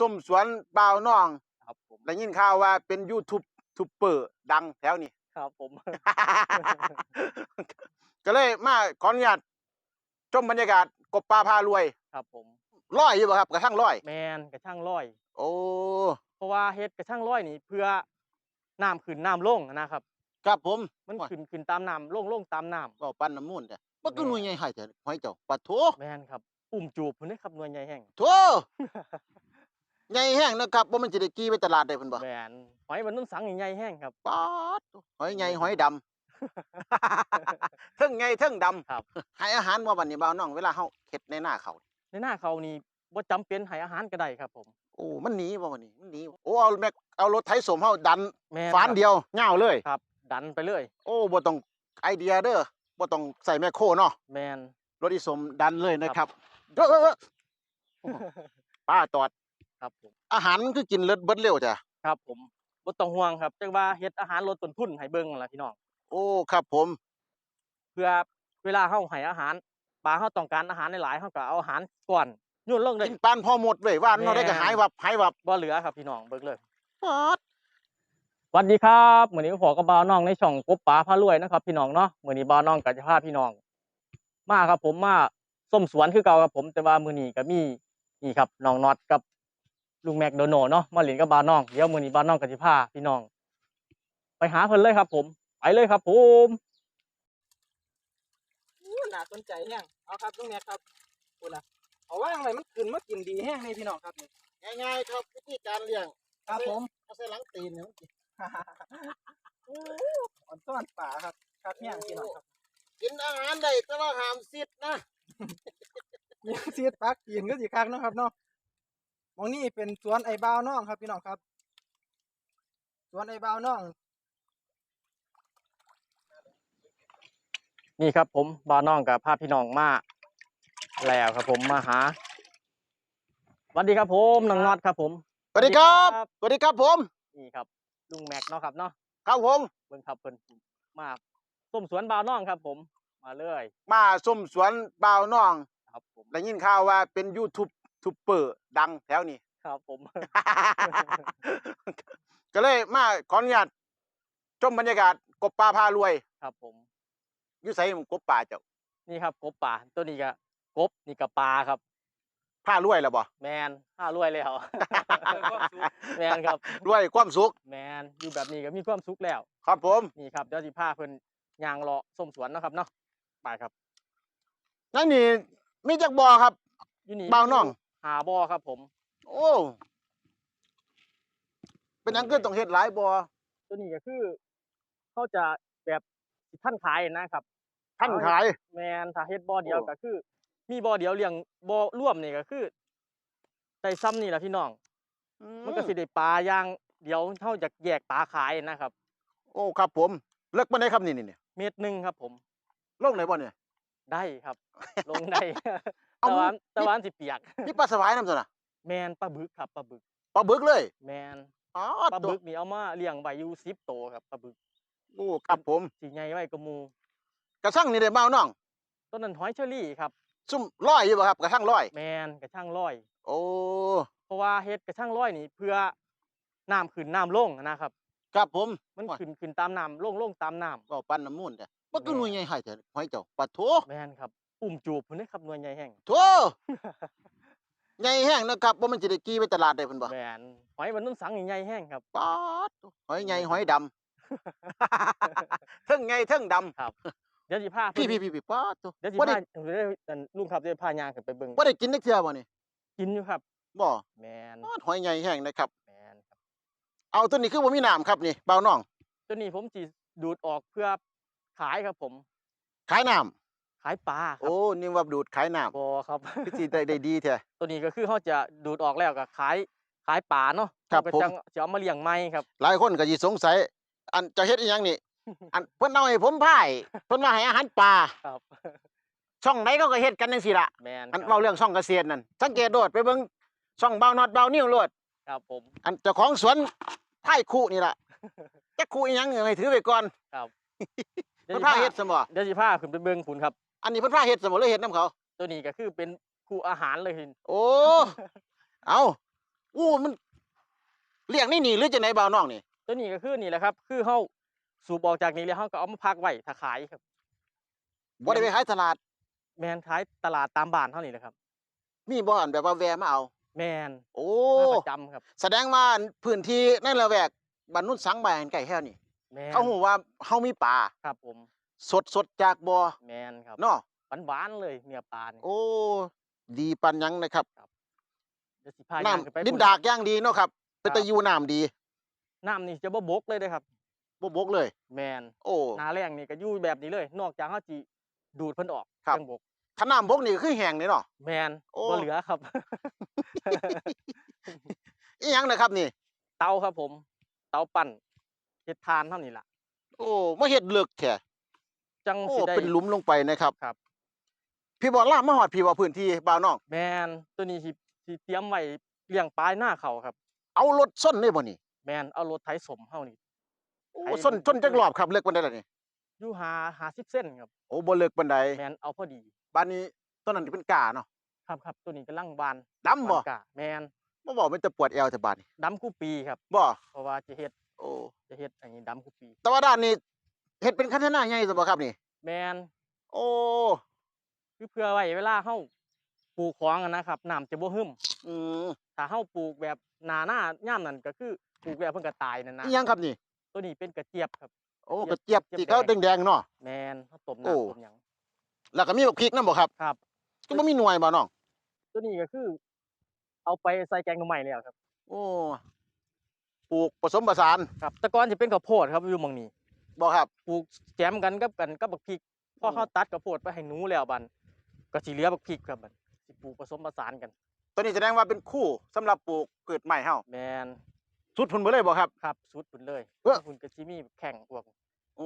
ส้มสวนบ่าวน้องครับผมได้ยินข่าวว่าเป็นยูทูบทูบเปอร์ดังแถวนี้ ครับผม ก็เลยมาขออนุญาตชมบรรยากาศกบปลาพารวยครับผมร้อยอยู่บ่ครับกระทั่งร้อย แมนกระช่างร้อย โอ้เพราะว่าเฮ็ดกระช่างร้อยนี่เพื่อน้ำขึ้นน้ำลงนะครับ ครับผมมันว้ายขึ้นขึ้นตามน้ำลงลงตามน้ก็ปั้นน้ำมูลจ้ะบ่คือหน่วยใหญ่ให้จ้ะหอยเจ้าปัดโถำแมนครับ อุ้มจูบพุ่นนี่ครับหน่วยใหญ่แห้งโถ ใหญ่แห้งนะครับบ่มันสิได้กี่ไปตลาดได้เพิ่นบ่แมนหอยมันนุ่นสังนี่ใหญ่แห้งครับป๊าดหอยใหญ่หอยดำเทิงใหญ่เทิงดำครับให้อาหารบ่บัดนี้บ่าวน้องเวลาเฮาเฮ็ดในหน้าเขาในหน้าเขานี่บ่จำเป็นให้อาหารก็ได้ครับผมโอ้มันหนีบ่บัดนี้มันหนีโอ้เอาแม็กเอารถไถสมเฮาดันแมนฝานครับเดียวย่าวเลยครับ ดันไปเลย โอ้บ่ต้องไอเดียเด้อบ่ต้องใส่แมคโครเนาะแมนรถอีสมดันเลยนะครับเอ้อเอ้อเอ้อป้าตอด ครับผมอาหารมันคือกินเลิศเบิดเร็วจ้ะครับ ผมบ่ต้องห่วงครับจังว่าเฮ็ดอาหารลดต้นทุนให้เบิ่งนั่นล่ะพี่น้องโอ้ครับผม เพื่อเวลาเฮาให้อาหารปลาเฮาต้องการอาหารหลายๆเฮาก็เอาอาหารก่อนโยนลงเลยกินปานพอหมดเว้ยว่านเนาะได้ก็แม่นหายวับหายวับบ่เหลือครับพี่น้องเบิ่งเลยป๊าดสวัสดีครับมื้อนี้ก็ขอกับบ่าวน้องในช่องกบปลาพารวยนะครับ พี่น้องเนาะมื้อนี้บ่าวน้องก็จะพาพี่น้อง มาครับผมมาส้มสวนคือเก่าครับผมแต่ว่ามื้อนี้ก็มีนี่ครับน้องน็อตกับ ลุงแม็กโดโนเนาะมาเล่นกับบ่าวน้องเดี๋ยวมื้อนี้บ่าวน้องก็สิพาพี่น้อง ไปหาเพิ่นเลยครับ ผม ไปเลยครับ ผมน่าสนใจแฮงเอาครับลุงแม็กครับพุ่นน่ะเอาว่างไว้มันขึ้นมากินดีแฮงนี่พี่น้องครับนี่ง่ายๆครับวิธีการเลี้ยงครับผมเอาใส่หลังตีนเนี่ยมันกินอ่อนต้อนป่าครับ ครับแฮงพี่น้องครับกินอาหารได้แต่ว่าห้ามซิดนะมีเสียดปักกินก็สิคักเนาะครับเนาะหม องนี้เป็นสวนไอ้บ่าวน้องครับพี่น้องครับ สวนไอ้บ่าวน้อง นี่ครับผมบ่าวน้องกับพาพี่น้องมาแล้วครับผมมาหาสวัสดีครับผมน้องน็อตครับผม สวัสดีครับ สวัสดีครับผม นี่ครับลุงแม็กเนาะครับเนาะ ครับผมเบิ่งครับเพิ่นมาส้มสวนบ่าวน้องครับ ผม มาเลย มาส้มสวนบ่าวน้อง ครับผม ได้ยินข่าวว่าเป็นยูทูบ ทูบเปอร์ดังแถวนี้ ครับผม ก็เลยมาขออนุญาตชมบรรยากาศกบปลาพารวย ครับผมอยู่ไสหมู่กบป่าเจ้านี่ครับกบป่าตัวนี้ก็กบนี่ก็ปลาครับ พารวยแล้วบ่แมนห้ารวยแล้ว แมนครับ รวยความสุข แมนอยู่แบบนี้ก็มีความสุขแล้ว ครับผม นี่ครับเดี๋ยวสิพาเพิ่นย่างเลาะส้มสวนเนาะครับเนาะไปครับนั่นนี่มีจักบ่อครับ อยู่นี่บ่าวน้อง หาบ่อครับ ผม โอ้เป็นหยังคือต้องเฮ็ดหลายบ่อตัวนี้ก็คือเขาจะแบบสิท่านขายนะครับ ท่านขาย แมนถ้าเฮ็ดบ่อเดียวโอ้ก็คือ มีบ่อเดียวเลี้ยงบ่อร่วมนี่ก็คือใส่ซ้ำนี่แหละพี่น้อง มันก็สิได้ปลาอย่างเดียวเท่าจะแยกปลาขายนะครับ โอ้ครับผมเลิกบ่ได้ครับนี่นี่นี่เม็ดหนึงครับ ผมลงไหนบ่เนี่ยได้ครับ ลงได้ เอาตะวันนี่ตะวันสิเปียกนี่ปลาสวายนำซั่นน่ะแมนปลาบึกครับปลาบึกปลาบึกเลย แมนอ๋อปลาตัวบึกนี่เอามาเลี้ยงไว้อยู่10โตวครับปลาบึกโอ้ครับผมสิใหญ่ไว้กว่าหมู่กระทั่งนี่ได้บ่าวน้องต้นนั้นหอยเชอรี่ครับ ซุ่มร้อยอยู่บ่ครับกระทั่งร้อย แมนกระช่างร้อย โอ้เพราะว่าเฮ็ดกระช่างร้อยนี่เพื่อน้ำขึ้นน้ำลงนะครับ ครับผมมันว้ายขึ้นขึ้นตามน้ำลงลงตามน้ก็ปั้นน้ำมูลจ้ะบ่คือหน่วยใหญ่ให้จ้ะหอยเจ้าปัดโถำแมนครับ อุ้มจูบพุ่นนี่ครับหน่วยใหญ่แห้งโถใหญ่แห้งนะครับบ่มันสิได้กี่ไปตลาดได้เพิ่นบ่แมนหอยมันนุ่นสังนี่ใหญ่แห้งครับป๊าดหอยใหญ่หอยดำเทิงใหญ่เทิงดำครับเดี๋ยวสิพาพี่เพิ่พี่นพี่พี่ป๊าดโถเดี๋ยวสิบ่พาได้เดี๋ยวอันลุงครับเดี๋ยวพายางขึ้นไปเบิ่งบ่ได้กินนักเที่ยวบ่นี่กินอยู่ครับบ่แมนป๊าดหอยใหญ่แห้งนะครับแมนครับเอาตัวนี้คือบ่มีน้ำครับนี่เบาน้องตัวนี้ผมสิดูดออกเพื่อขายครับผม ขายน้ำ ขายปลาครับโอ้นี่ว่าดูดขายน้ำบ่ครับคือสิได้ได้ดีแท้ตัวนี้ก็คือเขาจะดูดออกแล้วก็ขายขายปลาเนาะครับเขาผมก็จังจะเอามาเลี้ยงใหม่ครับ หลายคนก็สิสงสัย อันจะเฮ็ดอีหยังนี่อันเพิ่นเอาให้ผมพายเพิ่นว่าให้อาหารปลาครับ ช่องไหนเขาก็เฮ็ดกันจังซี่ล่ะแมนอันครับเว้าเรื่องช่องเกษตรนั่นสังเกตโดดไปเบิ่งช่องเบาน็อตเบานิ้วโลดครับผมอันเจ้าของสวนไผ่คู่นี่ล่ะจักคู่อีหยังให้ถือไว้ก่อนครับเพิ่นพาเฮ็ดซะบ่เดี๋ยวสิพาขึ้นไปเบิ่งพุ่นครับ อันนี้เพิ่นพาเฮ็ดซะบ่เลยเฮ็ดนํเขา ตัวนี้ก็คือเป็นคู่อาหารเลยโอ้ เอาโอ้มันเลี้ยงในี่นี่หรือจะไหนบ่าวน้องนี่ ตัวนี้ก็คือนี่แหละครับ คือเฮาสูบออกจากนี้แล้วเฮาก็เอามาพักไว้ถ้าขายครับ บ่ได้ไปขายตลาด แมนขายตลาดตามบ้านเท่านี้แหละครับ มีบ่อันแบบว่าแวะมาเอา แมนโอ้ มาประจำครับแสดงว่าพื้นที่ในละแวกบ้านนุ่นสังบ้านไก่แห้วนี่ แมนเขาฮู้ว่าเฮามีปลาครับผม สดสดจากบ่อแมนครับเนาะหวานๆเลยเนื้อปลานี่ โอ้ ดีปันยังนะครับเดี๋ยวสิพาน้ย่างขึ้ไปำดินพุ่ดากอย่างดีเนาะครับ เป็นตะยูน้ำดีน้ำนี่จะบ่บกเลยเด้อครับ บ่บกเลย แมนโอ้ หนาแรงนี่ก็อยู่แบบนี้เลย นอกจากเฮาสิดูดเพิ่นออกครับ จังบก ถ้าน้ำบกนี่คือแห้งนี่เนาะ แมนโอ้ บ่เหลือครับ อีหยังนะครับนี่ เตาครับผม เตาปั่นเฮ็ดทานเท่านี้ล่ะ โอ้มาเฮ็ดเลือกแค่ จังโอ้สิได้ เป็นหลุมลงไปนะครับครับ พี่บอกล่ามาหอดพี่ว่าพื้นที่บ่าวน้อง แมนตัวนี้สิสิเตรียมไว้เลี้ยงปลายหน้าเขาครับ เอารถส้นได้บ่นี่แมนเอารถไถสมเฮานี่ โอ้ไอ้ส้นมัน ส้นจักรอบครับเลิกปานใดล่ะนี่อยู่หาหาสิบเส้นครับ โอ้บ่เลิกปานใดแมนเอาพอดี บ้านนี้ต้นนั้นเป็นกาเนาะครับครับตัวนี้กำลังบานดำบ่บานกะแมนบ่บอกมันจะปวดเอวแต่บาดนี่ดำคู่ปีครับ บ่เพราะว่าจะเฮ็ดโอ้จะเฮ็ดอันนี้ดำคู่ปี แต่ว่าด้านนี้ เฮ็ดเป็นคันธนาใหญ่ซะบ่ครับนี่ แมนโอ้คือเพื่อไว้เวลาเฮาปลูกของอะนะครับน้ำจะบ่หึมอืมถ้าเฮาปลูกแบบหนาหน้าย่ามนั่นก็คือปลูกแล้วเพิ่นก็ตายนั่นนะอีหยังครับนี่ ตัวนี้เป็นกระเจี๊ยบครับ โอ้เจี๊กระเจี๊ยบยบที่เจี๊ยบเขาแดงๆเนาะ แมนเฮาต้มโอ้ น้ำต้มหยัง แล้วก็มีบักพริกนำบ่ครับครับ ก็บ่มีหน่วยบ่น้อง ตัวนี้ก็คือ เอาไปใส่แกงหน่อไม้แล้วครับ โอ้ปลูกผสมผสาน ครับแต่ก่อนจะเป็นข้าวโพดครับอยู่หมองนี้ บ่ครับ ปลูกแจมกันกับกันกับบักพริกพออืมเขาตัดข้าวโพดไปให้หนูแล้วบันก็สิเหลือบักพริกครับบันสิปลูกผสมผสานกัน ตัวนี้แสดงว่าเป็นคู่สำหรับปลูกพืชใหม่เฮาแมนสุดพุ่นบ่เลยบ่ครับ ครับสุดพุ่นเลยเอ้อ พุ่นก็สิมีแข่งพวก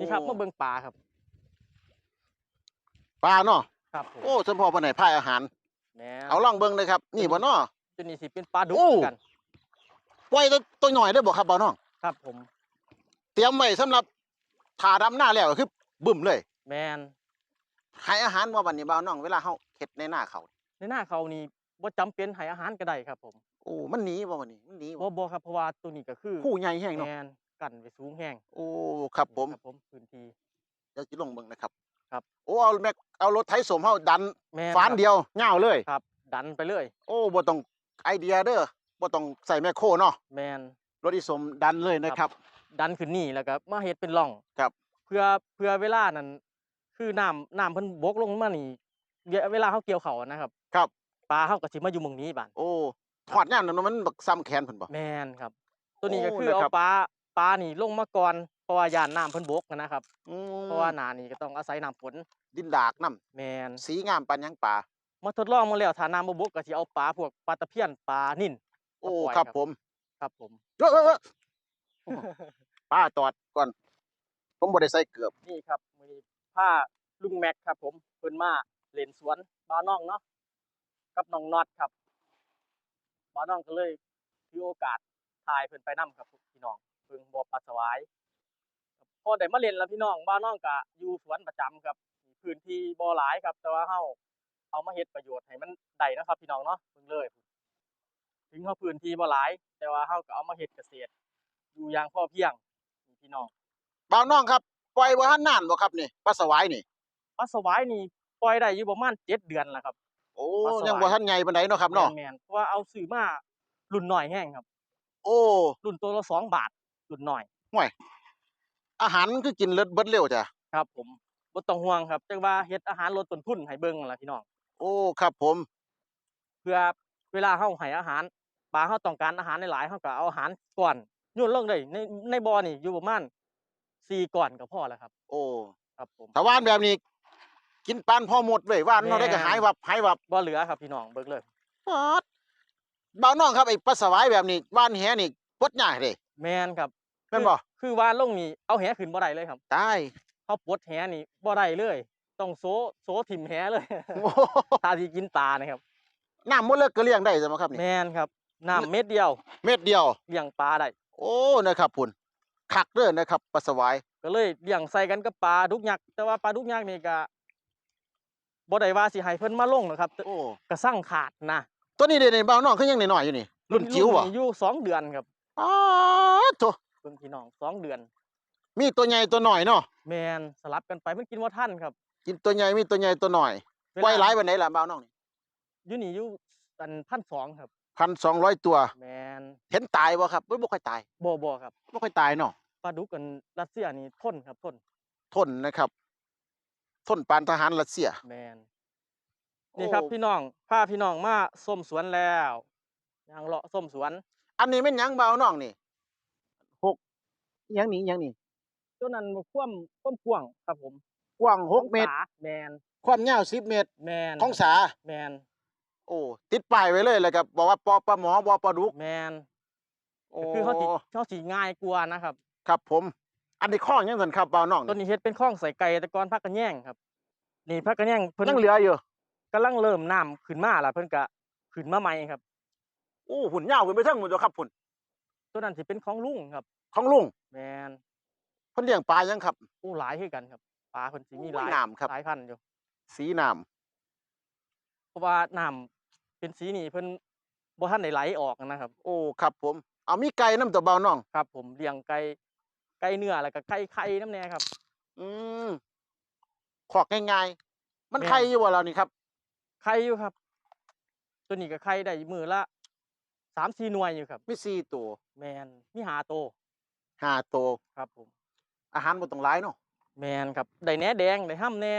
นี่ครับมาเบิ่งปลาครับ ปลาเนาะครับผมโอ้สมพอบ่ไหนพายอาหาร แมนเอาลองเบิ่งเลยครับ นี่บ่เนาะ ตัวนี้สิเป็นปลาดุกโอ้คือกัน ปล่อยตัวตัวหน่อยได้บ่ครับบ่น้อง ครับผม เตรียมไว้สำหรับ ถาดำหน้าแล้วก็คือบึ้มเลยแมนให้อาหารบ่บัดนี้บ่าวน้องเวลาเฮาเฮ็ดในหน้าเขา ในหน้าเขานี่บ่จำเป็นให้อาหารก็ได้ครับผมโอ้มันหนีบ่บัดนี้มันหนีบ่บ่บ่ครับเพราะว่าตัวนี้ก็คือคู่ใหญ่แห้งเนาะแมนกันไว้สูงแห้งโอ้ครับผมครับผมพื้นที่ เดี๋ยวสิลงเบิ่งนะครับครับ โอ้เอาแม็กเอารถไถสมเฮาดันแม่นฟานครับเดียวง่าวเลย ครับ ดันไปเลย โอ้บ่ต้องไอเดียเด้อบ่ต้องใส่แมคโครเนาะแมนรถอีสมดันเลยนะครับ ดันขึ้นนี่แล้วก็มาเฮ็ดเป็นร่องครับ เพื่อเพื่อเวลานั้นคือน้ำน้ำเพิ่นบกลงมานี่เวเวลาเขาเกี่ยวเขาวนะครับ ครับปลาเขาก็สิมาอยู่หมองนี้บานโอ้หอดย่ามนั้นมันบักซ้ำแขนเพิ่นบ่แมนครับ ตัวนี้ก็โอ้คือเอานะครับปลาปลานี่ลงมาก่อนเพราะว่าย่านน้ำเพิ่นบกนะครับอืมเพราะว่าหนานี่ก็ต้องอาศัยน้ำฝนดินดากน้ำแมนสีงามปานหยังป่ามาทดลองมาแล้วถ้าน้ำบ่บกก็สิเอาปลาพวกปลาตะเพียนปลานิ่นโอ้มาปล่อยครับครับผม ครับผมเอ้อเอ้อเอ้อ ป้าตอดก่อน ผมบ่ได้ใส่เกือบนี่ครับมื้อนี้าลุงแม็กครับผมเพิ่นมาเล่นสวนบ้านน้องเนาะกับน้องน็อตครับบ้านน้องก็เลยถือโอกาสถ่ายเพิ่นไปนํครับพี่น้องเพิ่งบ่ปลาสวายพอได้มาเล่นแล้วพี่น้องบ้านน้องก็อยู่สวนประจำครับพื้นที่บ่หลายครับ แต่ว่าเฮาเอามาเฮ็ดประโยชน์ให้มันได้นะครับพี่น้องเนาะเพิ่งเลยถึงเฮาพื้นที่บ่หลาย แต่ว่าเฮาก็เอามาเฮ็ดเกษตรอยู่อย่างพอเพียง พี่น้องบ่าวน้องครับปล่อยบ่ทันนานบ่ครับนี่ปลาสวายนี่ปลาสวายนี่ปล่อยได้อยู่ประมาณเจ็ดเดือนแล้วครับ โอ้ปลาสวาย ยังบ่ทันใหญ่ปานใดเนาะครับเนาะแม่นๆเพราะว่าเอาซื้อมารุ่นหน่อยแห้งครับ โอ้รุ่นตัวละสองบาทรุ่นหน่อยห่วยอาหารมันคือกินเลิศเบิดเร็วจ้ะครับ ผมบ่ต้องห่วงครับจังว่าเฮ็ดอาหารลดต้นทุนให้เบิ่งนั่นล่ะพี่น้อง โอ้ครับผม เพื่อเวลาเฮาให้อาหารปลาเฮาต้องการอาหารหลายๆเฮาก็เอาอาหารก่อน โยนลงได้ในในบ่อนี่อยู่ประมาณ4ก่อนก็พอแล้วครับ โอ้ครับผมถ้าว่านแบบนี้ กินปานพอหมดเว้ยว่านเนาะได้ก็แม่นหายวับหายวับบ่เหลือครับพี่น้องเบิ่งเลยปาดบ่าวน้องครับไอ้ปลาสวายแบบนี้ว่านแหนี่ปลดยากเด้แม่นครับแม่นบ่คือว่าลงนี่เอาแหขึ้นบ่ได้เลยครับตายเฮาปลดแหนี่บ่ได้เลย ต้องโซโซถิ่มแหเลยโอ้ถ้าสิกินปลานะครับน้ำบ่เลิกก็เลี้ยงได้ใช่ไหมครับนี่แม่นครับน้ำเม็ดเดียว เม็ดเดียวเลี้ยงปลาได้ โอ้นะครับพุ่นคักเด้อนะครับปลาสวายก็เลยเลี้ยงใส่กันกับปลาดุกยักษ์แต่ว่าปลาดุกยักษ์นี่ก็บ่ได้ว่าสิให้เพิ่นมาลงหรอกครับโอ้ก็สั่งขาดนะตัวนี้เด่นๆเบาน้องคือยังน้อยๆอยู่นี่รุ่นจิ๋วบ่นี่อยู่สองเดือนครับอ๋อโถเพิ่นพี่น้องสองเดือน มีตัวใหญ่ตัวน้อยเนาะแมนสลับกันไปมันกินว่าท่านครับ กินตัวใหญ่มีตัวใหญ่ตัวน้อยเวปล่อยลาหลายปานใดล่ะเบาน้องนี่อยู่นี่อยู่อันพันสองครับ 1,200ตัว แมนเห็นตายบ่ครับบ่บ่ค่อยตายบ่บ่ครับบ่ค่อยตายเนาะปลาดุกกันรัสเซียนี่ทนครับทนทนนะครับทนปานทหารรัสเซีย แมนนี่ครับโอ้พี่น้องพาพี่น้องมาส้มสวนแล้วยางเลาะส้มสวน อันนี้แม่นหยังเบาน้องนี่หกอิหยังนี่อิหยังนี่ตัวนั้นบ่คว่ำคว่ำกว้างครับผมกว้างหกเมตรองศาแมนความยาว10เมตร แมนของสาแมน โอ้ติดป้ายไว้เลยเลยครับบอกว่าปอปลาหมอบ่ปลาดุกแมนโอ้ก็คือเขาสิเขาสิง่ายกว่านะครับ ครับผม อันนี้ข้องยังสันครับเบาน้องตัวนี้เฮ็ดเป็นข้องใส่ไก่แต่ก่อนพักกันแย่งครับ นี่พักกันแย่งเพิ่นยังเหลืออยู่กำลังเริ่มน้ำขึ้นมาล่ะเพิ่นก็ขึ้นมาใหม่ครับโอ้หุ่นยาวขึ้นไปเทั้งหมดตัวครับหุ่นตัวนั้นสิเป็นของลุงครับ ของลุงแมนเพิ่นเลี้ยงปลายังครับอู้หลายคือกันครับปลาเพิ่นสิมีหโอ้ลายยน้ำครับหลายพันธุ์อยู่สีน้เพราะว่าน้ำ เป็นสีนี่เพิ่นบ่ทันได้ไหลออกนะครับำโอ้ครับผมเอามีไก่น้ำตัวเบาน้องครับ ผมเลี้ยงไก่ไก่เนื้อแล้วก็ไก่ไข่น้ำแน่ครับ อืมขอกง่ายๆมันแม่น ไข่อยู่บ่เรานี่ครับ ไข่อยู่ครับ ตัวนี้ก็ไข่ได้มือละสามสี่หน่วยอยู่ครับ มีสี่ตัวแมนมีหาโตวห้าตัวครับผม อาหารบ่ต้องหลายเนาะแมนครับได้แหน่แดงได้ห้ำแหน่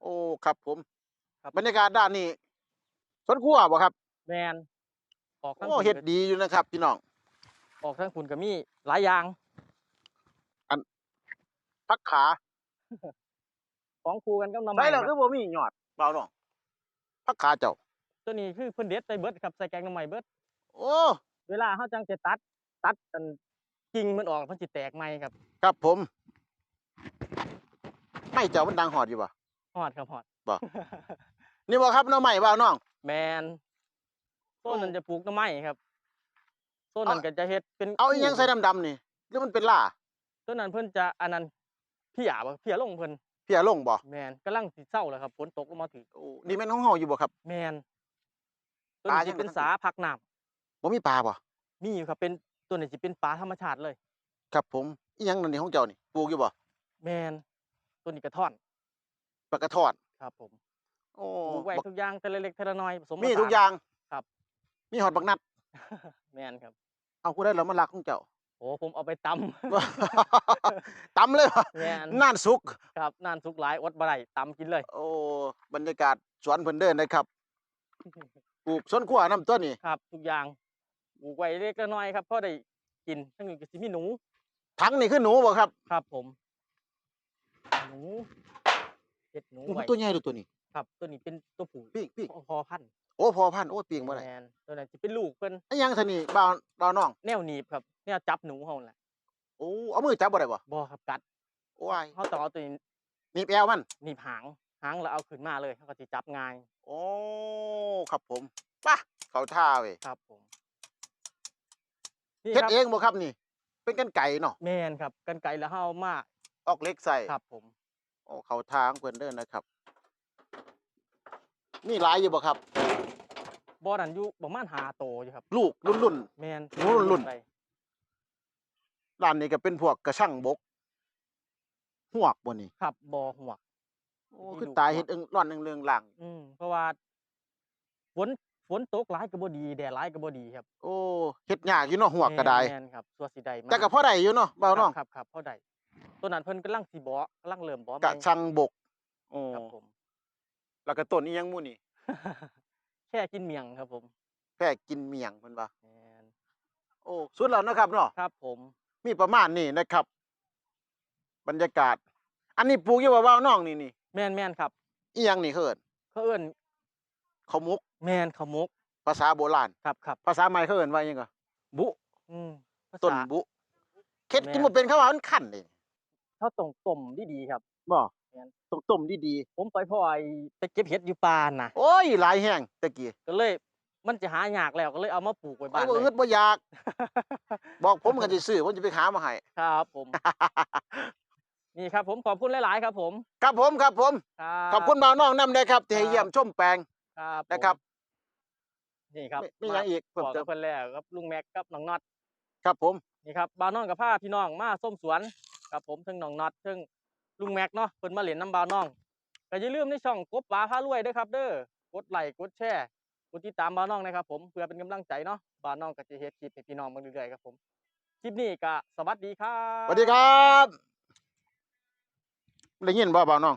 โอ้ครับผมครับ บรรยากาศด้านนี้ สวนครัวบ่ครับแมนออกทั้งโอ้คุณเฮ็ดก็ดีอยู่นะครับ พี่น้องออกทั้งคุณก็มีหลายอย่างพักขาของครูกันก็นำใช่แล้วคคืรัอบบ่มียอดเบาน้องพักขาเจ้าตัวนี้คือเพิ่นเด็ดใส่เบิดครับใส่แกงหน้ำใหม่เบิดโอ้เวลาเขาจังจะตัด ตัดอันกิ่งมันออกมันสิแตกใหม่ครับ ครับผม ไม่เจ้ามันดังหอดอยู่บ่ฮอดครับฮอดบ่ นี่บ่ครับหน้องใหม่บ่าวน้อง แมนโซนนั้นโอ้จะปลูกหน้ำไม้ครับโซนนั้นเอา ก็จะเฮ็ดเป็นเอาอีหยังคู่ใส่ดำๆนี่หรือมันเป็นล่าต้นนั้นเพิ่นจะอันนั้นเพี่ยบ่เพี่ยลงเพิ่นเพียลงบ่แมนกำลังสิเศร้าแล้วครับฝนตกลงมาถึงโอ้นี่แม่นของเฮาอยู่บ่ครับ แมนต้นปลานี้ยัสิงเป็นบ่ทัน สาพักน้ำบ่มีปลาบ่มีอยู่ครับเป็นตัวนี้สิเป็นปลาธรรมชาติเลย ครับผมอีหยังนั่นนี่ของเจ้านี่ปลูกอยู่บ่แมนตัวนี้กระท่อนปลากระทอดครับผม โอ้ปลูกไว้บักทุกอย่างแต่ละเล็กแต่ละน้อยผสมมีผสานทุกอย่างครับ มีหอดบักนัด แมนครับเอากูได้แล้วมันรักของเจ้า โอ้ผมเอาไปตำตำเลยบ่แมนน่านสุก ครับนานสุกหลายอดบ่ได้ตำกินเลย โอ้บรรยากาศสวนเพิ่นเดินนะครับปลูกสวนครัวน้ำต้นนี่ครับ ทุกอย่างปลูกไว้เล็กละน้อยครับพอได้กินทั้งนี้ก็สิมีหนูถังนี่คือหนูบ่ครับครับ ผม หนูเห็ดหนูโอ้ไว้ตัวใหญ่เลยตัวนี้ ครับตัวนี้เป็นตัวผู้ปีกปีกพอพันธุ์โอ้พอพันธุ์โอ้ปีงบ่ได้แมนตัวนั้นจะเป็นลูกเพิ่นไอ้หยังท่านี่บ่าวบ่าวน้อง แนวหนีบครับแนวจับหนูเฮานั่นแหละโอ้เอามือจับบ่ได้บ่บ่ครับกัดโอ้ยเฮาต้องเอาตัวนี้หนีบแอวมันหนีบหางหางแล้วเอาขึ้นมาเลยเขาก็สิจับง่ายโอ้ครับผมป่ะเขาท่าเว้ยครับผมนี่เฮ็ดครับเองบ่ครับนี่ เป็นกันไก่เนาะแมนครับกันไกลแล้วเฮาเอามาออกเล็กใส่ครับผม โอ้เขาทางเพิ่นเด้อนะครับ มีหลายอยู่บ่ครับ บ่นั่นอยู่ประมาณ5โตอยู่ครับ ลูกรุ่นแมนหนูรุ่น ไปๆร้านนี้ก็เป็นพวกกระช่างบกหวกบ่นี่ครับบ่หัวก โอ้มีคือลูก ตายหวกเฮ็ดเอิงร้อนเรืองๆหลังอืมเพราะว่าฝนฝนตกหลายก็บ่ดีแดดหลายก็บ่ดีครับโอ้เฮ็ดยากอยู่เนาะหวกก็ได้แม่นๆครับสัวสิได้มาแต่ก็พอได้อยู่เนาะบ่าวน้องครับครับพอได้ตัวนั้นเพิ่นกำลังสิบ่กำลังเริ่มบ่กระช่างบกโอ้ครับผม แล้วก็ต้นนี้ยังหมู่นี่ แค่กินเมียงครับผมแพ้กินเมียงเพิ่นว่าแม่นโอ้สุดแล้วนะครับเนาะครับผมมีประมาณนี้นะครับ บรรยากาศ อันนี้ปลูกอยู่ว่าว่าวน้องนี่นี่แม่นแม่นครับอีหยังนี่เขินเขาเอิ้นข้าวมุก แม่นข้าวหมกภาษาโบราณ ครับครับภาษาใหม่เขาเอิ้นว่าหยังก็บุอืมภาษา ต้นบุเค็ดแม่นกินบ่เป็นเขาว่ามันคั่นเด้เขาต้องต้มดีๆครับ บ่ แม่นต้องต้มดีผมไปพ่อไอ้ไปเก็บเห็ดอยู่ป่าน่ะ ๆโอ้ยหลายแห้งตะกี้ก็เลย มันจะหายากแล้วก็เลยเอามาปลูกไว้ไปบ้านบ่เลอึดยบ่อยาก บอกผมก็สิซื้อผมจะไปหามาให้ ครับผม นี่ครับผมขอบคุณหลาย ๆ ครับผมครับผมครับผมครับขอบคุณบ่าวน้องนำได้ครับที่ให้ครับเยี่ยมชมแปลงครับผมนะครับนี่ครับมีมีหยังอีกบเพิ่มอกเติกัมบเพิ่นแล้วครับลุงแม็กกับน้องน็อตครับผม นี่ครับบ่าวน้องกับพาพี่น้องมาส้มสวนกับผมทั้งน้องน็อตทั้ง ลุงแม็กเนาะเพิ่นมาเหรียญน้ำบาวน้องก็อย่าลืมในช่องกบปลาพารวยด้อครับ เด้อกดไลค์กดแชร์กดติดตามบาวน้องนะครับผมเพื่อเป็นกำลังใจเนาะบาวน้องก็จะเฮ็ดคลิปให้พี่น้องเบิ่งเรื่อยๆครับผมคลิปนี้ก็สวัสดีครับ สวัสดีครับ ได้ยินบ่เบาน้อง